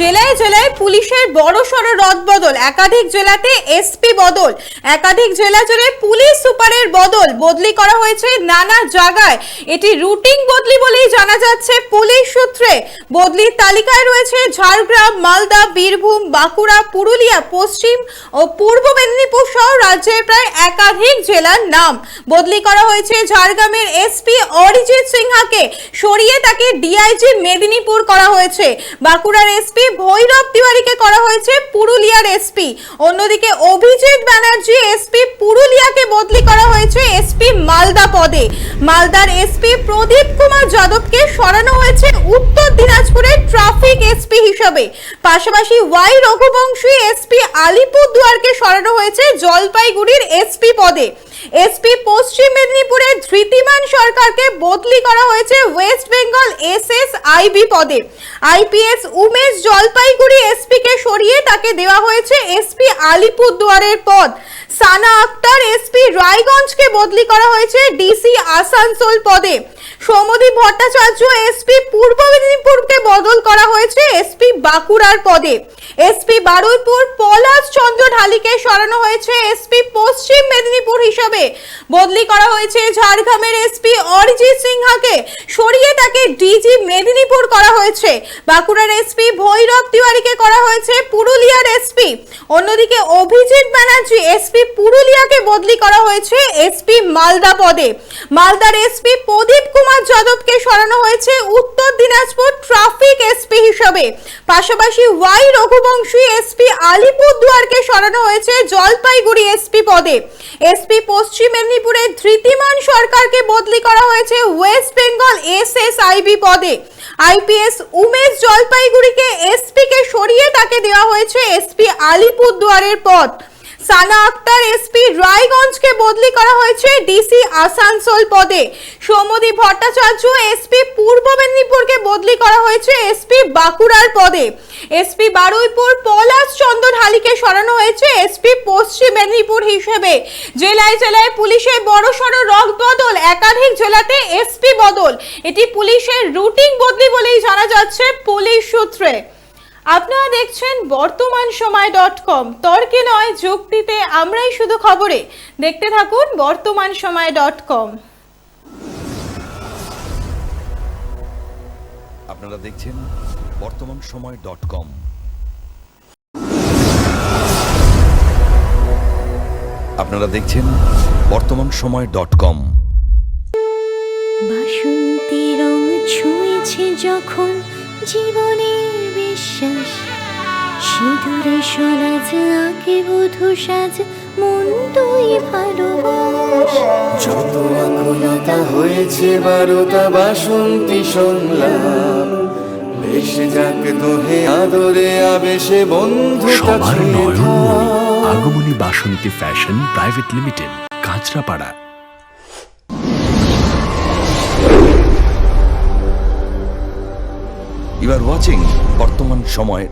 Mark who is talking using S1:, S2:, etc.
S1: জেলায় জেলায় পুলিশের বড় সড় রদবদল একাধিক জেলাতে এসপি বদল, একাধিক জেলা জুড়ে পুলিশ সুপারের বদল, বদলি করা হয়েছে নানা জায়গায়। এটি রুটিন বদলি বলেই জানা যাচ্ছে পুলিশ সূত্রে। বদলির তালিকায় রয়েছে ঝাড়গ্রাম, মালদা, বীরভূম, বাঁকুড়া, পুরুলিয়া, পশ্চিম ও পূর্ব মেদিনীপুর সহ রাজ্যের প্রায় একাধিক জেলার নাম। বদলি করা হয়েছে ঝাড়গ্রামের এসপি অরিজিৎ সিনহাকে। সরিয়ে তাকে ডিআইজি মেদিনীপুর করা হয়েছে। বাঁকুড়ার এসপি ভৈরব তিওয়ারিকে করা হয়েছে পুরুলিয়ার এসপি। অন্যদিকে অভিজিৎ ব্যানার্জি এসপি পুরুলিয়াকে বদলি করা হয়েছে এসপি মালদা পদে। মালদার এসপি প্রদীপ কুমার যাদবকে সরানো হয়েছে উত্তর দিনাজপুরের ট্রাফিক এসপি হিসাবে। পাশাপাশি ওয়াই রঘুবংশী এসপি আলিপুরদুয়ারকে সরানো হয়েছে জলপাইগুড়ির এসপি পদে। এসপি পশ্চিম মেদিনীপুরে ধৃতিমান সরকারকে বদলি করা হয়েছে ওয়েস্ট বেঙ্গল এসএস আইবি পদে। আইপিএস উমেশ জলপাইগুড়ি এসপি কে সরিয়ে তাকে দেওয়া হয়েছে এসপি আলিপুরদুয়ারের পদ। সানা আক্তার এসপি রায়গঞ্জকে বদলি করা হয়েছে ডিসি আসানসোল পদে। সৌমদীপ ভট্টাচার্য এসপি পূর্ব মেদিনীপুরকে বদল করা হয়েছে এসপি বাঁকুড়ার পদে। এসপি বারুইপুর, পলাশ চন্দ্র ঢালিকে সরানো হয়েছে এসপি পশ্চিম মেদিনীপুর হিসাবে। বদলি করা হয়েছে ঝাড়গ্রামের এসপি অরিজিৎ সিনহাকে সরিয়ে তাকে ডিজি মেদিনীপুর করা হয়েছে। বাঁকুড়ার এসপি ভৈরব তিওয়ারিকে করা হয়েছে পুরুলিয়ার এসপি অন্যদিকে অভিজিৎ ব্যানার্জি এসপি পুরুলিয়াকে বদলি করা হয়েছে এসপি মালদা পদে। মালদার এসপি প্রদীপ কুমার যাদবকে সরানো হয়েছে উত্তর দিনাজপুর ট্রাফিক এসপি হিসাবে। পাশাপাশি ওয়াই রঘুবংশী এসপি আলিপুরদুয়ারকে সরানো হয়েছে জলপাইগুড়ি এসপি পদে। এসপি পশ্চিম মেদিনীপুরের ধৃতিমান সরকারকে বদলি করা হয়েছে ওয়েস্ট বেঙ্গল এসএসআইবি পদে। আইপিএস উমেশ জলপাইগুড়িকে এসপি কে সরিয়ে তাকে দেওয়া হয়েছে এসপি আলিপুরদুয়ারের পদ। সানা আক্তার এসপি রায়গঞ্জকে বদলি করা হয়েছে ডিসি আসানসোল পদে। সৌমদীপ ভট্টাচার্য এসপি পূর্ব মেদিনীপুরকে বদলি করা হয়েছে এসপি বাঁকুড়ার পদে। এসপি বারুইপুর পলাশ চন্দ্র ঢালিকে সরানো হয়েছে এসপি পশ্চিম মেদিনীপুর হিসেবে। জেলায় জেলায় পুলিশের বড় সড় রক বদল, একাধিক জেলাতে এসপি বদল। এটি পুলিশের রুটিন বদলি বলেই জানা যাচ্ছে পুলিশ সূত্রে। আপনারা দেখছেন বর্তমান সময় ডট কম তর্কে নয় যুক্তিতে আমরাই শুধু খবরে। দেখতে থাকুন বর্তমান সময় ডট কম
S2: আপনারা দেখছেন বর্তমান সময় ডট কম আপনারা দেখছেন বর্তমান সময় ডট কম
S3: বাসন্তী রং ছুঁয়েছে যখন জীবনের বিশ্বাস। সিঁদুরে সরাজ আঁকে বধু সাজ মন তুই ভালোবাস।
S4: যত আকুলতা হয়েছে বারোটা বাসন্তী সংলাপ। ভেসে যাক দোহে আদরে আবেশে বন্ধুতা
S5: সবার
S4: থাক।
S5: Agamani Basanti fashion private limited Kanchrapara.
S2: You are watching বর্তমান সময়